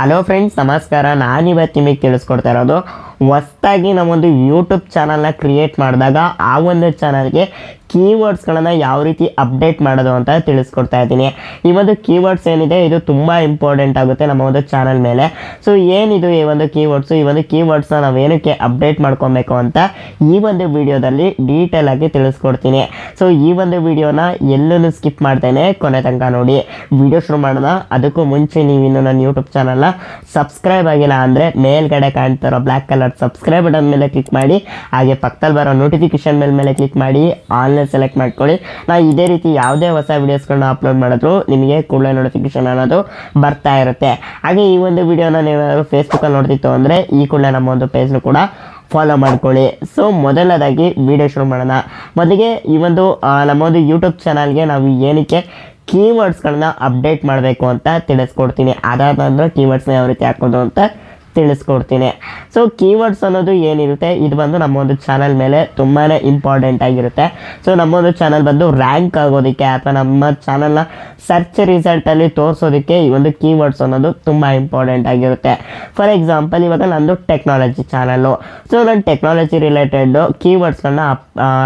Hello friends ನಮಸ್ಕಾರ. ನಾನಿವತ್ತು ನಿಮಗೆ ತಿಳಿಸ್ಕೊಡ್ತಾ ಇರೋದು ಹೊಸ್ದಾಗಿ ನಾವೊಂದು ಯೂಟ್ಯೂಬ್ ಚಾನಲ್ನ ಕ್ರಿಯೇಟ್ ಮಾಡಿದಾಗ ಆ ಒಂದು ಚಾನಲ್ಗೆ ಕೀವರ್ಡ್ಸ್ಗಳನ್ನು ಯಾವ ರೀತಿ ಅಪ್ಡೇಟ್ ಮಾಡೋದು ಅಂತ ತಿಳಿಸ್ಕೊಡ್ತಾ ಇದ್ದೀನಿ. ಈ ಒಂದು ಕೀವರ್ಡ್ಸ್ ಏನಿದೆ, ಇದು ತುಂಬ ಇಂಪಾರ್ಟೆಂಟ್ ಆಗುತ್ತೆ ನಮ್ಮ ಒಂದು ಚಾನಲ್ ಮೇಲೆ. ಸೊ ಏನಿದು ಈ ಒಂದು ಕೀವರ್ಡ್ಸು ಈ ಒಂದು ಕೀವರ್ಡ್ಸ್ನ ನಾವು ಏನಕ್ಕೆ ಅಪ್ಡೇಟ್ ಮಾಡ್ಕೊಬೇಕು ಅಂತ ಈ ಒಂದು ವಿಡಿಯೋದಲ್ಲಿ ಡೀಟೇಲ್ ಆಗಿ ತಿಳಿಸ್ಕೊಡ್ತೀನಿ. ಸೊ ಈ ಒಂದು ವಿಡಿಯೋನ ಎಲ್ಲೂ ಸ್ಕಿಪ್ ಮಾಡ್ತೇನೆ ಕೊನೆ ತನಕ ನೋಡಿ. ವಿಡಿಯೋ ಶುರು ಮಾಡೋಣ. ಅದಕ್ಕೂ ಮುಂಚೆ ನೀವು ಇನ್ನು ನನ್ನ ಯೂಟ್ಯೂಬ್ ಚಾನಲ್ನ ಸಬ್ಸ್ಕ್ರೈಬ್ ಆಗಿಲ್ಲ ಅಂದರೆ ಮೇಲ್ಗಡೆ ಕಾಣ್ತಿರೋ ಬ್ಲ್ಯಾಕ್ ಕಲರ್ ಸಬ್ಸ್ಕ್ರೈಬ್ ಬಟನ್ ಮೇಲೆ ಕ್ಲಿಕ್ ಮಾಡಿ, ಹಾಗೆ ಪಕ್ಕದಲ್ಲಿ ಬರೋ ನೋಟಿಫಿಕೇಶನ್ ಮೇಲೆ ಮೇಲೆ ಕ್ಲಿಕ್ ಮಾಡಿ ಆನ್ಲೈನ್ ಸೆಲೆಕ್ಟ್ ಮಾಡ್ಕೊಳ್ಳಿ. ನಾವು ಇದೇ ರೀತಿ ಯಾವುದೇ ಹೊಸ ವೀಡಿಯೋಸ್ಗಳನ್ನ ಅಪ್ಲೋಡ್ ಮಾಡಿದ್ರು, ನಿಮಗೆ ಕೂಡಲೇ ನೋಟಿಫಿಕೇಶನ್ ಅನ್ನೋದು ಬರ್ತಾ ಇರುತ್ತೆ. ಹಾಗೆ ಈ ಒಂದು ವಿಡಿಯೋನ ನೀವು ಫೇಸ್ಬುಕ್ಕಲ್ಲಿ ನೋಡ್ತಿತ್ತು ಅಂದರೆ, ಈ ಕೂಡಲೇ ನಮ್ಮ ಒಂದು ಪೇಜ್ನು ಕೂಡ ಫಾಲೋ ಮಾಡ್ಕೊಳ್ಳಿ. ಸೊ ಮೊದಲನೇದಾಗಿ ವಿಡಿಯೋ ಶುರು ಮಾಡೋಣ. ಮೊದಲಿಗೆ ಈ ಒಂದು ನಮ್ಮ ಒಂದು ಯೂಟ್ಯೂಬ್ ಚಾನಲ್ಗೆ ನಾವು ಏನಕ್ಕೆ ಕೀವರ್ಡ್ಸ್ಗಳನ್ನ ಅಪ್ಡೇಟ್ ಮಾಡಬೇಕು ಅಂತ ತಿಳಿಸ್ಕೊಡ್ತೀನಿ. ಅದಾದ ನಂತರ ಕೀವರ್ಡ್ಸ್ನ ಯಾವ ರೀತಿ ಹಾಕೋದು ಅಂತ ತಿಳಿಸ್ಕೊಡ್ತೀನಿ. ಸೊ ಕೀವರ್ಡ್ಸ್ ಅನ್ನೋದು ಏನಿರುತ್ತೆ? ಇದು ಬಂದು ನಮ್ಮ ಒಂದು ಚಾನಲ್ ಮೇಲೆ ತುಂಬಾ ಇಂಪಾರ್ಟೆಂಟ್ ಆಗಿರುತ್ತೆ. ಸೊ ನಮ್ಮ ಒಂದು ಚಾನಲ್ ಬಂದು ರ್ಯಾಂಕ್ ಆಗೋದಕ್ಕೆ ಅಥವಾ ನಮ್ಮ ಚಾನಲ್ನ ಸರ್ಚ್ ರಿಸಲ್ಟಲ್ಲಿ ತೋರಿಸೋದಕ್ಕೆ ಈ ಒಂದು ಕೀವರ್ಡ್ಸ್ ಅನ್ನೋದು ತುಂಬ ಇಂಪಾರ್ಟೆಂಟ್ ಆಗಿರುತ್ತೆ. ಫಾರ್ ಎಕ್ಸಾಂಪಲ್ ಇವಾಗ ನಂದು ಟೆಕ್ನಾಲಜಿ ಚಾನಲ್ಲು ಸೊ ನಾನು ಟೆಕ್ನಾಲಜಿ ರಿಲೇಟೆಡ್ ಕೀವರ್ಡ್ಸ್ಗಳನ್ನ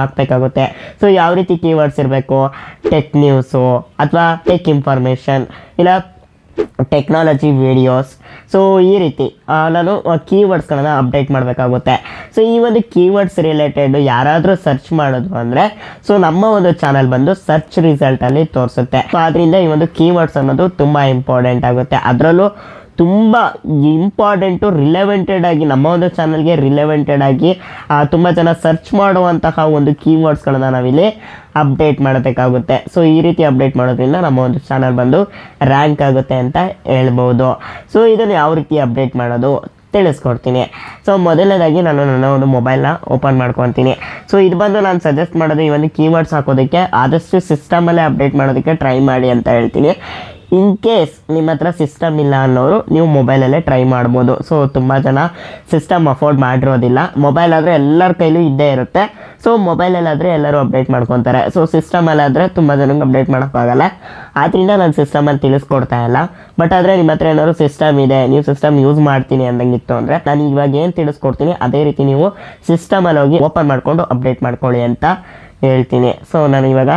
ಹಾಕ್ಬೇಕಾಗುತ್ತೆ. ಸೊ ಯಾವ ರೀತಿ ಕೀವರ್ಡ್ಸ್ ಇರಬೇಕು? ಟೆಕ್ ನ್ಯೂಸು ಅಥವಾ ಟೆಕ್ ಇನ್ಫಾರ್ಮೇಷನ್ ಇಲ್ಲ ಟೆಕ್ನಾಲಜಿ ವಿಡಿಯೋಸ್ ಸೊ ಈ ರೀತಿ ನಾನು ಕೀವರ್ಡ್ಸ್ಗಳನ್ನು ಅಪ್ಡೇಟ್ ಮಾಡಬೇಕಾಗುತ್ತೆ. ಸೊ ಈ ಒಂದು ಕೀವರ್ಡ್ಸ್ ರಿಲೇಟೆಡ್ ಯಾರಾದರೂ ಸರ್ಚ್ ಮಾಡೋದು ಅಂದರೆ ಸೊ ನಮ್ಮ ಒಂದು ಚಾನಲ್ ಬಂದು ಸರ್ಚ್ ರಿಸಲ್ಟಲ್ಲಿ ತೋರಿಸುತ್ತೆ. ಸೊ ಅದರಿಂದ ಈ ಒಂದು ಕೀವರ್ಡ್ಸ್ ಅನ್ನೋದು ತುಂಬ ಇಂಪಾರ್ಟೆಂಟ್ ಆಗುತ್ತೆ. ಅದರಲ್ಲೂ ತುಂಬ ಇಂಪಾರ್ಟೆಂಟು ರಿಲೆವೆಂಟೆಡ್ ಆಗಿ, ನಮ್ಮ ಒಂದು ಚಾನಲ್ಗೆ ರಿಲೆವೆಂಟೆಡ್ ಆಗಿ ತುಂಬ ಜನ ಸರ್ಚ್ ಮಾಡುವಂತಹ ಒಂದು ಕೀವರ್ಡ್ಸ್ಗಳನ್ನ ನಾವಿಲ್ಲಿ ಅಪ್ಡೇಟ್ ಮಾಡಬೇಕಾಗುತ್ತೆ. ಸೊ ಈ ರೀತಿ ಅಪ್ಡೇಟ್ ಮಾಡೋದ್ರಿಂದ ನಮ್ಮ ಒಂದು ಚಾನಲ್ ಬಂದು ರ್ಯಾಂಕ್ ಆಗುತ್ತೆ ಅಂತ ಹೇಳ್ಬೋದು. ಸೊ ಇದನ್ನು ಯಾವ ರೀತಿ ಅಪ್ಡೇಟ್ ಮಾಡೋದು ತಿಳಿಸ್ಕೊಡ್ತೀನಿ. ಸೊ ಮೊದಲನೇದಾಗಿ ನಾನು ನನ್ನ ಒಂದು ಮೊಬೈಲ್ನ ಓಪನ್ ಮಾಡ್ಕೊತೀನಿ. ಸೊ ಇದು ಬಂದು ನಾನು ಸಜೆಸ್ಟ್ ಮಾಡೋದು ಈ ಒಂದು ಕೀವರ್ಡ್ಸ್ ಹಾಕೋದಕ್ಕೆ ಆದಷ್ಟು ಸಿಸ್ಟಮಲ್ಲೇ ಅಪ್ಡೇಟ್ ಮಾಡೋದಕ್ಕೆ ಟ್ರೈ ಮಾಡಿ ಅಂತ ಹೇಳ್ತೀನಿ. ಇನ್ ಕೇಸ್ ನಿಮ್ಮ ಹತ್ರ ಸಿಸ್ಟಮ್ ಇಲ್ಲ ಅನ್ನೋರು, ನೀವು ಮೊಬೈಲಲ್ಲೇ ಟ್ರೈ ಮಾಡ್ಬೋದು. ಸೊ ತುಂಬ ಜನ ಸಿಸ್ಟಮ್ ಅಫೋರ್ಡ್ ಮಾಡಿರೋದಿಲ್ಲ. ಮೊಬೈಲ್ ಆದರೆ ಎಲ್ಲರ ಕೈಲೂ ಇದ್ದೇ ಇರುತ್ತೆ. ಸೊ ಮೊಬೈಲಲ್ಲಾದರೆ ಎಲ್ಲರೂ ಅಪ್ಡೇಟ್ ಮಾಡ್ಕೊತಾರೆ. ಸೊ ಸಿಸ್ಟಮಲ್ಲಾದರೆ ತುಂಬ ಜನಕ್ಕೆ ಅಪ್ಡೇಟ್ ಮಾಡೋಕ್ಕಾಗಲ್ಲ. ಆದ್ದರಿಂದ ನಾನು ಸಿಸ್ಟಮಲ್ಲಿ ತಿಳಿಸ್ಕೊಡ್ತಾ ಇಲ್ಲ. ಬಟ್ ಆದರೆ ನಿಮ್ಮ ಹತ್ರ ಏನಾದ್ರು ಸಿಸ್ಟಮ್ ಇದೆ, ನೀವು ಸಿಸ್ಟಮ್ ಯೂಸ್ ಮಾಡ್ತೀನಿ ಅಂದಂಗಿತ್ತು ಅಂದರೆ ನಾನು ಇವಾಗ ಏನು ತಿಳಿಸ್ಕೊಡ್ತೀನಿ, ಅದೇ ರೀತಿ ನೀವು ಸಿಸ್ಟಮಲ್ಲಿ ಹೋಗಿ ಓಪನ್ ಮಾಡಿಕೊಂಡು ಅಪ್ಡೇಟ್ ಮಾಡ್ಕೊಳ್ಳಿ ಅಂತ ಹೇಳ್ತೀನಿ. ಸೊ ನಾನು ಇವಾಗ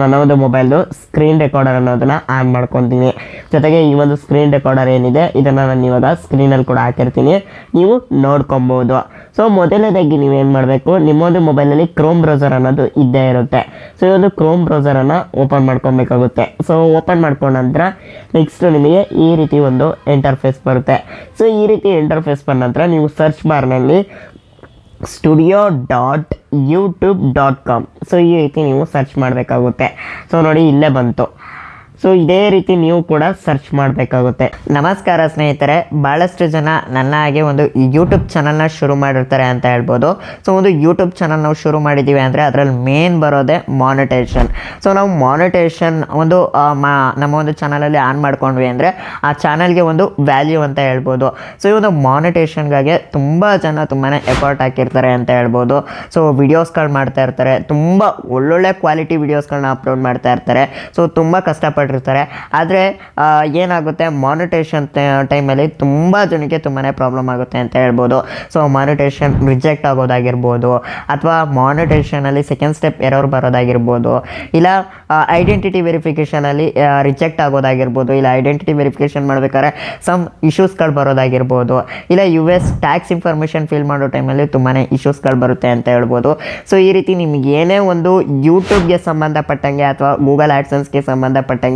ನನ್ನ ಒಂದು ಮೊಬೈಲ್ದು ಸ್ಕ್ರೀನ್ ರೆಕಾರ್ಡರ್ ಅನ್ನೋದನ್ನ ಆನ್ ಮಾಡ್ಕೊತೀನಿ. ಜೊತೆಗೆ ಈ ಒಂದು ಸ್ಕ್ರೀನ್ ರೆಕಾರ್ಡರ್ ಏನಿದೆ, ಇದನ್ನು ನಾನು ಇವಾಗ ಸ್ಕ್ರೀನಲ್ಲಿ ಕೂಡ ಹಾಕಿರ್ತೀನಿ. ನೀವು ನೋಡ್ಕೊಬೋದು. ಸೊ, ಮೊದಲನೇದಾಗಿ ನೀವೇನು ಮಾಡಬೇಕು, ನಿಮ್ಮೊಂದು ಮೊಬೈಲಲ್ಲಿ ಕ್ರೋಮ್ ಬ್ರೌಸರ್ ಅನ್ನೋದು ಇದ್ದೇ ಇರುತ್ತೆ. ಸೊ, ಈ ಒಂದು ಕ್ರೋಮ್ ಬ್ರೌಸರನ್ನು ಓಪನ್ ಮಾಡ್ಕೊಬೇಕಾಗುತ್ತೆ. ಸೊ ಓಪನ್ ಮಾಡ್ಕೊಂಡ ನಂತರ ನೆಕ್ಸ್ಟ್ ನಿಮಗೆ ಈ ರೀತಿ ಒಂದು ಇಂಟರ್ಫೇಸ್ ಬರುತ್ತೆ. ಸೊ, ಈ ರೀತಿ ಇಂಟರ್ಫೇಸ್ ಬಂದ ನಂತರ ನೀವು ಸರ್ಚ್ ಬಾರ್ನಲ್ಲಿ studio dot YouTube dot com. So ಈ ರೀತಿ ನೀವು ಸರ್ಚ್ ಮಾಡಬೇಕಾಗುತ್ತೆ. ಸೊ ನೋಡಿ ಇಲ್ಲೇ ಬಂತು. ಸೊ ಇದೇ ರೀತಿ ನೀವು ಕೂಡ ಸರ್ಚ್ ಮಾಡಬೇಕಾಗುತ್ತೆ. ನಮಸ್ಕಾರ ಸ್ನೇಹಿತರೆ ಭಾಳಷ್ಟು ಜನ ನನ್ನ ಹಾಗೆ ಒಂದು ಯೂಟ್ಯೂಬ್ ಚಾನಲ್ನ ಶುರು ಮಾಡಿರ್ತಾರೆ ಅಂತ ಹೇಳ್ಬೋದು. ಸೊ ಒಂದು ಯೂಟ್ಯೂಬ್ ಚಾನಲ್ ನಾವು ಶುರು ಮಾಡಿದ್ದೀವಿ ಅಂದರೆ ಅದರಲ್ಲಿ ಮೇನ್ ಬರೋದೇ ಮಾನಿಟೇಷನ್ ಸೊ ನಾವು ಮಾನಿಟೇಷನ್ ಒಂದು ಮಾ, ನಮ್ಮ ಒಂದು ಚಾನಲಲ್ಲಿ ಆನ್ ಮಾಡ್ಕೊಂಡ್ವಿ ಅಂದರೆ ಆ ಚಾನಲ್ಗೆ ಒಂದು ವ್ಯಾಲ್ಯೂ ಅಂತ ಹೇಳ್ಬೋದು. ಸೊ ಈ ಒಂದು ಮಾನಿಟೇಷನ್ಗಾಗಿ ತುಂಬ ಜನ ತುಂಬಾ ಎಫರ್ಟ್ ಹಾಕಿರ್ತಾರೆ ಅಂತ ಹೇಳ್ಬೋದು. ಸೊ ವಿಡಿಯೋಸ್ಗಳು ಮಾಡ್ತಾ ಇರ್ತಾರೆ. ತುಂಬ ಒಳ್ಳೊಳ್ಳೆ ಕ್ವಾಲಿಟಿ ವಿಡಿಯೋಸ್ಗಳನ್ನ ಅಪ್ಲೋಡ್ ಮಾಡ್ತಾ ಇರ್ತಾರೆ. ಸೊ ತುಂಬ ಕಷ್ಟಪಟ್ಟಿರ್ತಾರೆ ಆದರೆ ಏನಾಗುತ್ತೆ? ಮಾನಿಟೇಷನ್ ಟೈಮಲ್ಲಿ ತುಂಬ ಜನಕ್ಕೆ ತುಂಬಾ ಪ್ರಾಬ್ಲಮ್ ಆಗುತ್ತೆ ಅಂತ ಹೇಳ್ಬೋದು. ಸೊ ಮಾನಿಟೇಷನ್ ರಿಜೆಕ್ಟ್ ಆಗೋದಾಗಿರ್ಬೋದು, ಅಥವಾ ಮಾನಿಟೇಷನಲ್ಲಿ ಸೆಕೆಂಡ್ ಸ್ಟೆಪ್ ಎರರ್ ಬರೋದಾಗಿರ್ಬೋದು, ಇಲ್ಲ ಐಡೆಂಟಿಟಿ ವೆರಿಫಿಕೇಷನಲ್ಲಿ ರಿಜೆಕ್ಟ್ ಆಗೋದಾಗಿರ್ಬೋದು, ಇಲ್ಲ ಐಡೆಂಟಿಟಿ ವೆರಿಫಿಕೇಷನ್ ಮಾಡ್ಬೇಕಾದ್ರೆ ಸಮ್ ಇಶ್ಯೂಸ್ಗಳು ಬರೋದಾಗಿರ್ಬೋದು, ಇಲ್ಲ U S tax information fill ಮಾಡೋ ಟೈಮಲ್ಲಿ ತುಂಬಾ ಇಶ್ಯೂಸ್ಗಳು ಬರುತ್ತೆ ಅಂತ ಹೇಳ್ಬೋದು. ಸೊ ಈ ರೀತಿ ನಿಮ್ಗೆ ಏನೇ ಒಂದು ಯೂಟ್ಯೂಬ್ಗೆ ಸಂಬಂಧಪಟ್ಟಂಗೆ ಅಥವಾ ಗೂಗಲ್ ಆ್ಯಡ್ಸನ್ಸ್ಗೆ ಸಂಬಂಧಪಟ್ಟಂಗೆ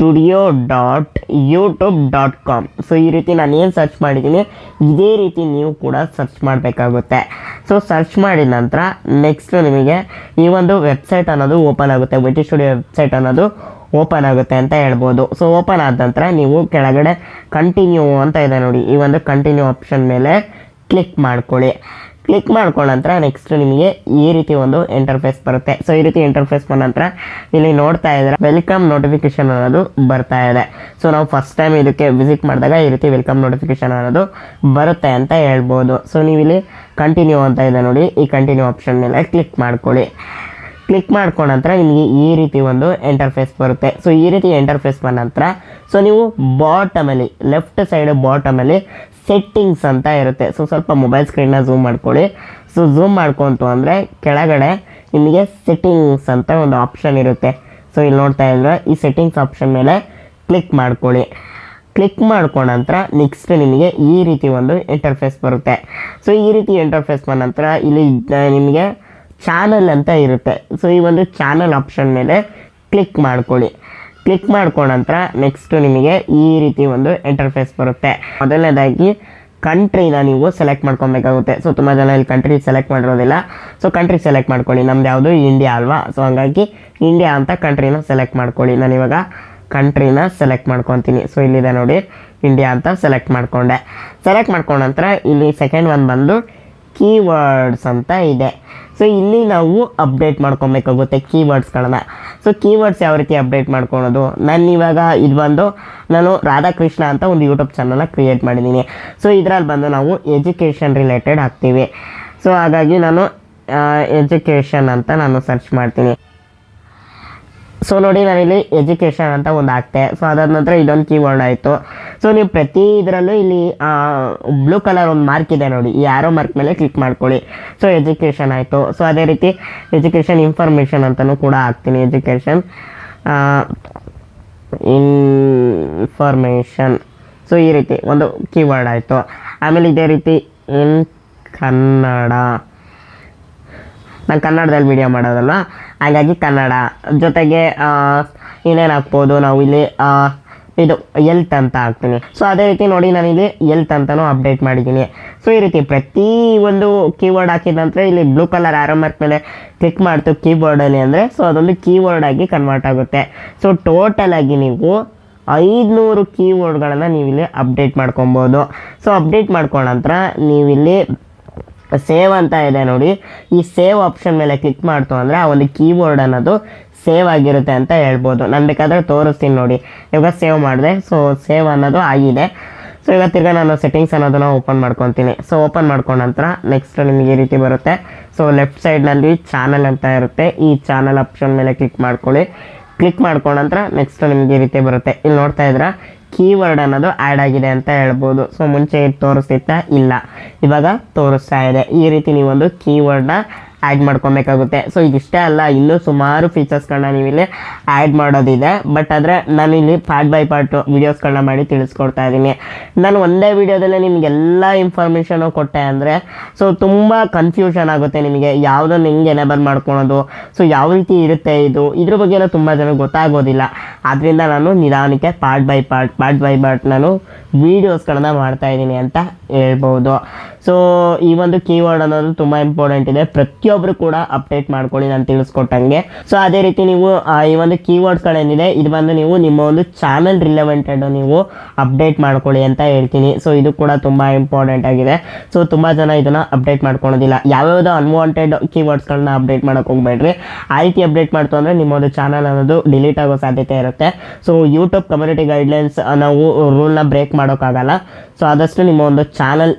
Studio dot YouTube dot com so ಈ ರೀತಿ ನಾನು ಏನು ಸರ್ಚ್ ಮಾಡಿದ್ದೀನಿ, ಇದೇ ರೀತಿ ನೀವು ಕೂಡ ಸರ್ಚ್ ಮಾಡಬೇಕಾಗುತ್ತೆ. ಸೊ ಸರ್ಚ್ ಮಾಡಿದ ನಂತರ ನೆಕ್ಸ್ಟ್ ನಿಮಗೆ ಈ ಒಂದು ವೆಬ್ಸೈಟ್ ಅನ್ನೋದು ಓಪನ್ ಆಗುತ್ತೆ. ಬಿಟಿ ಸ್ಟುಡಿಯೋ ವೆಬ್ಸೈಟ್ ಅನ್ನೋದು ಓಪನ್ ಆಗುತ್ತೆ ಅಂತ ಹೇಳ್ಬೋದು. ಸೊ ಓಪನ್ ಆದ ನಂತರ ನೀವು ಕೆಳಗಡೆ ಕಂಟಿನ್ಯೂ ಅಂತ ಇದೆ ನೋಡಿ. ಈ ಒಂದು ಕಂಟಿನ್ಯೂ ಆಪ್ಷನ್ ಮೇಲೆ ಕ್ಲಿಕ್ ಮಾಡ್ಕೊಳ್ಳಿ. ಕ್ಲಿಕ್ ಮಾಡ್ಕೊಂಡ ನಂತರ ನೆಕ್ಸ್ಟ್ ನಿಮಗೆ ಈ ರೀತಿ ಒಂದು ಇಂಟರ್ಫೇಸ್ ಬರುತ್ತೆ. ಸೊ ಈ ರೀತಿ ಇಂಟರ್ಫೇಸ್ ಬಂದ ನಂತರ ಇಲ್ಲಿ ನೋಡ್ತಾ ಇದ್ರೆ ವೆಲ್ಕಮ್ ನೋಟಿಫಿಕೇಶನ್ ಅನ್ನೋದು ಬರ್ತಾ ಇದೆ. ಸೊ ನಾವು ಫಸ್ಟ್ ಟೈಮ್ ಇದಕ್ಕೆ ವಿಸಿಟ್ ಮಾಡಿದಾಗ ಈ ರೀತಿ ವೆಲ್ಕಮ್ ನೋಟಿಫಿಕೇಶನ್ ಅನ್ನೋದು ಬರುತ್ತೆ ಅಂತ ಹೇಳ್ಬೋದು. ಸೊ ನೀವು ಇಲ್ಲಿ ಕಂಟಿನ್ಯೂ ಅಂತ ಇದೆ ನೋಡಿ. ಈ ಕಂಟಿನ್ಯೂ ಆಪ್ಷನ್ ಮೇಲೆ ಕ್ಲಿಕ್ ಮಾಡ್ಕೊಳ್ಳಿ. ಕ್ಲಿಕ್ ಮಾಡ್ಕೊಂಡ ನಂತರ ನಿಮಗೆ ಈ ರೀತಿ ಒಂದು ಇಂಟರ್ಫೇಸ್ ಬರುತ್ತೆ. ಸೊ ಈ ರೀತಿ ಇಂಟರ್ಫೇಸ್ ಬಂದ ನಂತರ ಸೊ ನೀವು ಬಾಟಮಲ್ಲಿ ಲೆಫ್ಟ್ ಸೈಡ್ ಬಾಟಮಲ್ಲಿ ಸೆಟ್ಟಿಂಗ್ಸ್ ಅಂತ ಇರುತ್ತೆ. ಸೊ ಸ್ವಲ್ಪ ಮೊಬೈಲ್ ಸ್ಕ್ರೀನ್ನ ಝೂಮ್ ಮಾಡ್ಕೊಳ್ಳಿ. ಸೊ ಝೂಮ್ ಮಾಡ್ಕೊಂತು ಅಂದರೆ ಕೆಳಗಡೆ ನಿಮಗೆ ಸೆಟ್ಟಿಂಗ್ಸ್ ಅಂತ ಒಂದು ಆಪ್ಷನ್ ಇರುತ್ತೆ. ಸೊ ಇಲ್ಲಿ ನೋಡ್ತಾ ಇದ್ರೆ ಈ ಸೆಟ್ಟಿಂಗ್ಸ್ ಆಪ್ಷನ್ ಮೇಲೆ ಕ್ಲಿಕ್ ಮಾಡ್ಕೊಳ್ಳಿ. ಕ್ಲಿಕ್ ಮಾಡ್ಕೊಂಡ ನಂತರ ನೆಕ್ಸ್ಟ್ ನಿಮಗೆ ಈ ರೀತಿ ಒಂದು ಇಂಟರ್ಫೇಸ್ ಬರುತ್ತೆ. ಸೊ ಈ ರೀತಿ ಇಂಟರ್ಫೇಸ್ ಬಂದ ನಂತರ ಇಲ್ಲಿ, ನಿಮಗೆ ಚಾನಲ್ ಅಂತ ಇರುತ್ತೆ. ಸೊ ಈ ಒಂದು ಚಾನಲ್ ಆಪ್ಷನ್ ಮೇಲೆ ಕ್ಲಿಕ್ ಮಾಡ್ಕೊಳ್ಳಿ. ಕ್ಲಿಕ್ ಮಾಡ್ಕೊಂಡ ನಂತರ ನೆಕ್ಸ್ಟ್ ನಿಮಗೆ ಈ ರೀತಿ ಒಂದು ಇಂಟರ್ಫೇಸ್ ಬರುತ್ತೆ. ಮೊದಲನೇದಾಗಿ ಕಂಟ್ರಿನ ನೀವು ಸೆಲೆಕ್ಟ್ ಮಾಡ್ಕೊಬೇಕಾಗುತ್ತೆ. ಸೊ ತುಂಬ ಜನ ಇಲ್ಲಿ ಕಂಟ್ರಿ ಸೆಲೆಕ್ಟ್ ಮಾಡಿರೋದಿಲ್ಲ. ಸೊ ಕಂಟ್ರಿ ಸೆಲೆಕ್ಟ್ ಮಾಡ್ಕೊಳ್ಳಿ. ನಮ್ದು ಯಾವುದು? ಇಂಡಿಯಾ ಅಲ್ವಾ? ಸೊ ಹಂಗಾಗಿ ಇಂಡಿಯಾ ಅಂತ ಕಂಟ್ರಿನ ಸೆಲೆಕ್ಟ್ ಮಾಡ್ಕೊಳ್ಳಿ. ನಾನು ಇವಾಗ ಕಂಟ್ರಿನ ಸೆಲೆಕ್ಟ್ ಮಾಡ್ಕೊತೀನಿ. ಸೊ ಇಲ್ಲಿದೆ ನೋಡಿ ಇಂಡಿಯಾ ಅಂತ ಸೆಲೆಕ್ಟ್ ಮಾಡಿಕೊಂಡೆ. ಸೆಲೆಕ್ಟ್ ಮಾಡ್ಕೊಂಡ ನಂತರ ಇಲ್ಲಿ ಸೆಕೆಂಡ್ ಒನ್ ಬಂದು ಕೀವರ್ಡ್ಸ್ ಅಂತ ಇದೆ. ಸೊ ಇಲ್ಲಿ ನಾವು ಅಪ್ಡೇಟ್ ಮಾಡ್ಕೊಬೇಕಾಗುತ್ತೆ ಕೀವರ್ಡ್ಸ್ಗಳನ್ನ ಸೊ ಕೀವರ್ಡ್ಸ್ ಯಾವ ರೀತಿ ಅಪ್ಡೇಟ್ ಮಾಡ್ಕೊಳೋದು? ನಾನು ಇವಾಗ ಇದು ಬಂದು ನಾನು ರಾಧಾಕೃಷ್ಣ ಅಂತ ಒಂದು ಯೂಟ್ಯೂಬ್ ಚಾನಲ್ನ ಕ್ರಿಯೇಟ್ ಮಾಡಿದ್ದೀನಿ ಸೊ ಇದರಲ್ಲಿ ಬಂದು ನಾವು ಎಜುಕೇಷನ್ ರಿಲೇಟೆಡ್ ಆಗ್ತೀವಿ ಸೊ ಹಾಗಾಗಿ ನಾನು ಎಜುಕೇಷನ್ ಅಂತ ನಾನು ಸರ್ಚ್ ಮಾಡ್ತೀನಿ. ಸೊ ನೋಡಿ ನಾನಿಲ್ಲಿ ಎಜುಕೇಷನ್ ಅಂತ ಒಂದು ಹಾಕ್ತೆ ಸೊ ಅದಾದ ನಂತರ ಇದೊಂದು ಕೀವರ್ಡ್ ಆಯಿತು. ಸೊ ನೀವು ಪ್ರತಿ ಇದರಲ್ಲೂ ಇಲ್ಲಿ ಬ್ಲೂ ಕಲರ್ ಒಂದು ಮಾರ್ಕ್ ಇದೆ ನೋಡಿ. ಈ ಆರೋ ಮಾರ್ಕ್ ಮೇಲೆ ಕ್ಲಿಕ್ ಮಾಡ್ಕೊಳ್ಳಿ. ಸೊ ಎಜುಕೇಷನ್ ಆಯಿತು. ಸೊ ಅದೇ ರೀತಿ ಎಜುಕೇಷನ್ ಇನ್ಫಾರ್ಮೇಷನ್ ಅಂತಲೂ ಕೂಡ ಹಾಕ್ತೀನಿ. ಎಜುಕೇಷನ್ ಇನ್ಫಾರ್ಮೇಷನ್ ಸೊ ಈ ರೀತಿ ಒಂದು ಕೀವರ್ಡ್ ಆಯಿತು. ಆಮೇಲೆ ಇದೇ ರೀತಿ ಇನ್ ಕನ್ನಡ. ನಾನು ಕನ್ನಡದಲ್ಲಿ ವಿಡಿಯೋ ಮಾಡೋದಲ್ವ? ಹಾಗಾಗಿ ಕನ್ನಡ. ಜೊತೆಗೆ ಇನ್ನೇನು ಹಾಕ್ಬೋದು ನಾವು ಇಲ್ಲಿ ಇದು ಎಲ್ತ್ ಅಂತ ಹಾಕ್ತೀನಿ. ಸೊ ಅದೇ ರೀತಿ ನೋಡಿ, ನಾನು ಇಲ್ಲಿ ಎಲ್ತ್ ಅಂತಲೂ ಅಪ್ಡೇಟ್ ಮಾಡಿದ್ದೀನಿ. ಸೊ ಈ ರೀತಿ ಪ್ರತಿ ಒಂದು ಕೀವರ್ಡ್ ಹಾಕಿದ ನಂತರ ಇಲ್ಲಿ ಬ್ಲೂ ಕಲರ್ ಆರೋ ಮಾರ್ಕ್ ಮೇಲೆ ಕ್ಲಿಕ್ ಮಾಡ್ತು ಕೀಬೋರ್ಡಲ್ಲಿ ಅಂದರೆ ಸೊ ಅದೊಂದು ಕೀವರ್ಡ್ ಆಗಿ ಕನ್ವರ್ಟ್ ಆಗುತ್ತೆ. ಸೊ ಟೋಟಲ್ ಆಗಿ ನೀವು ಐದುನೂರು ಕೀವರ್ಡ್ಗಳನ್ನು ನೀವಿಲ್ಲಿ ಅಪ್ಡೇಟ್ ಮಾಡ್ಕೊಬೋದು. ಸೊ ಅಪ್ಡೇಟ್ ಮಾಡ್ಕೊಂಡ ನಂತರ ನೀವಿಲ್ಲಿ ಸೇವ್ ಅಂತ ಇದೆ ನೋಡಿ. ಈ ಸೇವ್ ಆಪ್ಷನ್ ಮೇಲೆ ಕ್ಲಿಕ್ ಮಾಡ್ತು ಅಂದರೆ ಆ ಒಂದು ಕೀಬೋರ್ಡ್ ಅನ್ನೋದು ಸೇವ್ ಆಗಿರುತ್ತೆ ಅಂತ ಹೇಳ್ಬೋದು. ನಾನು ಬೇಕಾದರೆ ತೋರಿಸ್ತೀನಿ ನೋಡಿ. ಇವಾಗ ಸೇವ್ ಮಾಡಿದೆ. ಸೊ ಸೇವ್ ಅನ್ನೋದು ಆಗಿದೆ. ಸೊ ಈಗ ತಿರ್ಗಾ ನಾನು ಸೆಟ್ಟಿಂಗ್ಸ್ ಅನ್ನೋದನ್ನು ಓಪನ್ ಮಾಡ್ಕೊತೀನಿ. ಸೊ ಓಪನ್ ಮಾಡ್ಕೊಂಡ ನಂತರ ನೆಕ್ಸ್ಟ್ ನಿಮಗೆ ಈ ರೀತಿ ಬರುತ್ತೆ. ಸೊ ಲೆಫ್ಟ್ ಸೈಡ್ನಲ್ಲಿ ಚಾನಲ್ ಅಂತ ಇರುತ್ತೆ. ಈ ಚಾನಲ್ ಆಪ್ಷನ್ ಮೇಲೆ ಕ್ಲಿಕ್ ಮಾಡ್ಕೊಳ್ಳಿ. ಕ್ಲಿಕ್ ಮಾಡ್ಕೊಂಡ ನಂತರ ನೆಕ್ಸ್ಟ್ ನಿಮಗೆ ಈ ರೀತಿ ಬರುತ್ತೆ. ಇಲ್ಲಿ ನೋಡ್ತಾ ಇದ್ರ ಕೀವರ್ಡ್ ಅನ್ನೋದು ಆ್ಯಡ್ ಆಗಿದೆ ಅಂತ ಹೇಳ್ಬೋದು. ಸೊ ಮುಂಚೆ ಇದು ತೋರಿಸ್ತಿತ್ತ ಇಲ್ಲ. ಇವಾಗ ತೋರಿಸ್ತಾ ಇದೆ. ಈ ರೀತಿ ನೀವೊಂದು ಕೀವರ್ಡ್ನ ಆ್ಯಡ್ ಮಾಡ್ಕೊಬೇಕಾಗುತ್ತೆ. ಸೊ ಇದಿಷ್ಟೇ ಅಲ್ಲ, ಇನ್ನೂ ಸುಮಾರು ಫೀಚರ್ಸ್ಗಳನ್ನ ನೀವಿಲ್ಲಿ ಆ್ಯಡ್ ಮಾಡೋದಿದೆ. ಬಟ್ ಆದರೆ ನಾನು ಇಲ್ಲಿ ಪಾರ್ಟ್ ಬೈ ಪಾರ್ಟ್ ವೀಡಿಯೋಸ್ಗಳನ್ನ ಮಾಡಿ ತಿಳಿಸ್ಕೊಡ್ತಾ ಇದ್ದೀನಿ. ನಾನು ಒಂದೇ ವೀಡಿಯೋದಲ್ಲೇ ನಿಮಗೆಲ್ಲ ಇನ್ಫಾರ್ಮೇಷನು ಕೊಟ್ಟೆ ಅಂದರೆ ಸೊ ತುಂಬ ಕನ್ಫ್ಯೂಷನ್ ಆಗುತ್ತೆ ನಿಮಗೆ. ಯಾವುದನ್ನು ಹೆಂಗೆ ಎನೇಬಲ್ ಮಾಡ್ಕೊಳೋದು ಸೊ ಯಾವ ರೀತಿ ಇರುತ್ತೆ ಇದು, ಇದ್ರ ಬಗ್ಗೆ ಎಲ್ಲ ತುಂಬ ಜನ ಗೊತ್ತಾಗೋದಿಲ್ಲ. ಆದ್ದರಿಂದ ನಾನು ನಿಧಾನಕ್ಕೆ part by part part by part ನಾನು ವೀಡಿಯೋಸ್ಗಳನ್ನ ಮಾಡ್ತಾ ಇದ್ದೀನಿ ಅಂತ ಹೇಳ್ಬೋದು. ಸೊ ಈ ಒಂದು ಕೀವರ್ಡ್ ಅನ್ನೋದು ತುಂಬ ಇಂಪಾರ್ಟೆಂಟ್ ಇದೆ. ಪ್ರತಿಯೊಬ್ಬರು ಕೂಡ ಅಪ್ಡೇಟ್ ಮಾಡ್ಕೊಳ್ಳಿ, ನಾನು ತಿಳಿಸ್ಕೊಟ್ಟಂಗೆ. ಸೊ ಅದೇ ರೀತಿ ನೀವು ಈ ಒಂದು ಕೀವರ್ಡ್ಸ್ಗಳೇನಿದೆ ಇದು ಬಂದು ನೀವು ನಿಮ್ಮ ಒಂದು ಚಾನಲ್ ರಿಲೆವೆಂಟೆಡ್ ನೀವು ಅಪ್ಡೇಟ್ ಮಾಡ್ಕೊಳ್ಳಿ ಅಂತ ಹೇಳ್ತೀನಿ. ಸೊ ಇದು ಕೂಡ ತುಂಬ ಇಂಪಾರ್ಟೆಂಟ್ ಆಗಿದೆ. ಸೊ ತುಂಬ ಜನ ಇದನ್ನು ಅಪ್ಡೇಟ್ ಮಾಡ್ಕೊಳೋದಿಲ್ಲ. ಯಾವ್ಯಾವುದೋ ಅನ್ವಾಂಟೆಡ್ ಕೀವರ್ಡ್ಸ್ಗಳನ್ನ ಅಪ್ಡೇಟ್ ಮಾಡೋಕೆ ಹೋಗ್ಬೇಡ್ರಿ. ಆ ರೀತಿ ಅಪ್ಡೇಟ್ ಮಾಡ್ತು ಅಂದರೆ ನಿಮ್ಮ ಒಂದು ಚಾನಲ್ ಅನ್ನೋದು ಡಿಲೀಟ್ ಆಗೋ ಸಾಧ್ಯತೆ ಇರುತ್ತೆ. ಸೊ ಯೂಟ್ಯೂಬ್ ಕಮ್ಯುನಿಟಿ ಗೈಡ್ಲೈನ್ಸ್ ನಾವು ರೂಲ್ನ ಬ್ರೇಕ್ ಮಾಡೋಕ್ಕಾಗಲ್ಲ. ಸೊ ಆದಷ್ಟು ನಿಮ್ಮ ಒಂದು ಚಾನಲ್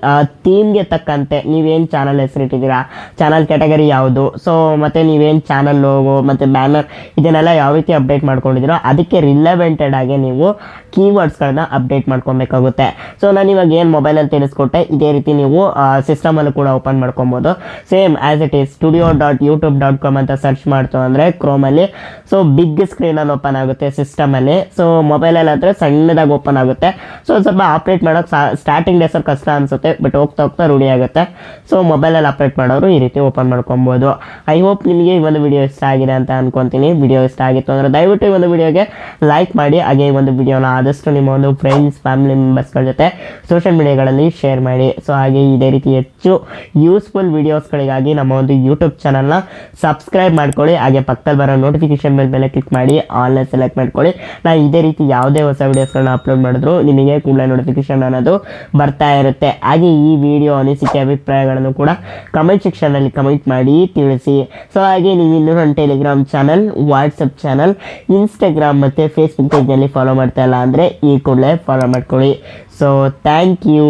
ಥೀಮ್ಗೆ ತಕ್ಕಂತೆ ನೀವೇನು ಚಾನಲ್ ಹೆಸರಿಟ್ಟಿದ್ದೀರಾ? ಚಾನಲ್ ಕ್ಯಾಟಗರಿ ಯಾವುದು? ಸೊ ಮತ್ತು ನೀವೇನು ಚಾನಲ್ ಲೋಗೋ ಮತ್ತು ಬ್ಯಾನರ್ ಇದನ್ನೆಲ್ಲ ಯಾವ ರೀತಿ ಅಪ್ಡೇಟ್ ಮಾಡ್ಕೊಂಡಿದ್ದೀರೋ, ಅದಕ್ಕೆ ರಿಲೆವೆಂಟೆಡ್ ಆಗಿ ನೀವು ಕೀವರ್ಡ್ಸ್ಗಳನ್ನ ಅಪ್ಡೇಟ್ ಮಾಡ್ಕೊಬೇಕಾಗುತ್ತೆ. ಸೊ ನಾನು ಇವಾಗ ಏನು ಮೊಬೈಲಲ್ಲಿ ತಿಳಿಸ್ಕೊಟ್ಟೆ, ಇದೇ ರೀತಿ ನೀವು ಸಿಸ್ಟಮಲ್ಲೂ ಕೂಡ ಓಪನ್ ಮಾಡ್ಕೊಬೋದು. Same as it is studio dot YouTube dot com ಅಂತ ಸರ್ಚ್ ಮಾಡ್ತು ಅಂದರೆ ಕ್ರೋಮಲ್ಲಿ ಸೊ ಬಿಗ್ ಸ್ಕ್ರೀನಲ್ಲಿ ಓಪನ್ ಆಗುತ್ತೆ ಸಿಸ್ಟಮಲ್ಲಿ ಸೊ ಮೊಬೈಲಲ್ಲಿ ಆದರೆ ಸಣ್ಣದಾಗಿ ಓಪನ್ ಆಗುತ್ತೆ. ಸೊ ಸ್ವಲ್ಪ ಆಪ್ರೇಟ್ ಮಾಡೋಕ್ಕೆ ಸ್ಟಾರ್ಟಿಂಗ್ ಡೇಸಲ್ಲಿ ಕಷ್ಟ ಅನಿಸುತ್ತೆ ಬಟ್ ಹೋಗ್ತಾ ಹೋಗ್ತಾ ರೂಢಿ ಆಗುತ್ತೆ. ಸೊ ಮೊಬೈಲಲ್ಲಿ ಆಪ್ರೇಟ್ ಮಾಡೋರು ಈ ರೀತಿ ಓಪನ್ ಮಾಡ್ಕೊಬೋದು. ಐ ಹೋಪ್ ನಿಮಗೆ ಈ ಒಂದು ವಿಡಿಯೋ ಇಷ್ಟ ಆಗಿದೆ ಅಂತ ಅನ್ಕೊತೀನಿ. ವಿಡಿಯೋ ಇಷ್ಟ ಆಗಿತ್ತು ಅಂದರೆ ದಯವಿಟ್ಟು ಈ ಒಂದು ವಿಡಿಯೋಗೆ ಲೈಕ್ ಮಾಡಿ, ಹಾಗೆ ಈ ಒಂದು ವಿಡಿಯೋನ ಆದಷ್ಟು ನಿಮ್ಮ ಒಂದು ಫ್ರೆಂಡ್ಸ್ ಫ್ಯಾಮಿಲಿ ಮೆಂಬರ್ಸ್ಗಳ ಜೊತೆ ಸೋಷಿಯಲ್ ಮೀಡಿಯಾಗಳಲ್ಲಿ ಶೇರ್ ಮಾಡಿ. ಸೊ ಹಾಗೆ ಇದೇ ರೀತಿ ಹೆಚ್ಚು ಯೂಸ್ಫುಲ್ ವೀಡಿಯೋಸ್ಗಳಿಗಾಗಿ ನಮ್ಮ ಒಂದು ಯೂಟ್ಯೂಬ್ ಚಾನಲ್ನ ಸಬ್ಸ್ಕ್ರೈಬ್ ಮಾಡ್ಕೊಳ್ಳಿ. ಹಾಗೆ ಪಕ್ಕದಲ್ಲಿ ಬರೋ ನೋಟಿಫಿಕೇಶನ್ ಮೇಲೆ ಕ್ಲಿಕ್ ಮಾಡಿ ಆನ್ಲೈನ್ ಸೆಲೆಕ್ಟ್ ಮಾಡ್ಕೊಳ್ಳಿ. ನಾನು ಇದೇ ರೀತಿ ಯಾವುದೇ ಹೊಸ ವೀಡಿಯೋಸ್ಗಳನ್ನ ಅಪ್ಲೋಡ್ ಮಾಡಿದ್ರು ನಿಮಗೆ ಕೂಡಲೇ ನೋಟಿಫಿಕೇಶನ್ ಅನ್ನೋದು ಬರ್ತಾ ಇರುತ್ತೆ. ಹಾಗೆ ಈ ವಿಡಿಯೋ ಅನಿಸಿಕೆ ಅಭಿಪ್ರಾಯಗಳನ್ನು ಕೂಡ ಕಮೆಂಟ್ ಸೆಕ್ಷನಲ್ಲಿ ಕಮೆಂಟ್ ಮಾಡಿ ತಿಳಿಸಿ. ಸೊ ಹಾಗೆ ನೀವು ಇನ್ನೂ ನನ್ನ Telegram channel WhatsApp channel Instagram ಮತ್ತು ಫೇಸ್ಬುಕ್ ಪೇಜ್ನಲ್ಲಿ ಫಾಲೋ ಮಾಡ್ತಾ ಇಲ್ಲ ಅಂದರೆ ಈ ಕೂಡಲೇ ಫಾಲೋ ಮಾಡ್ಕೊಳ್ಳಿ. So thank you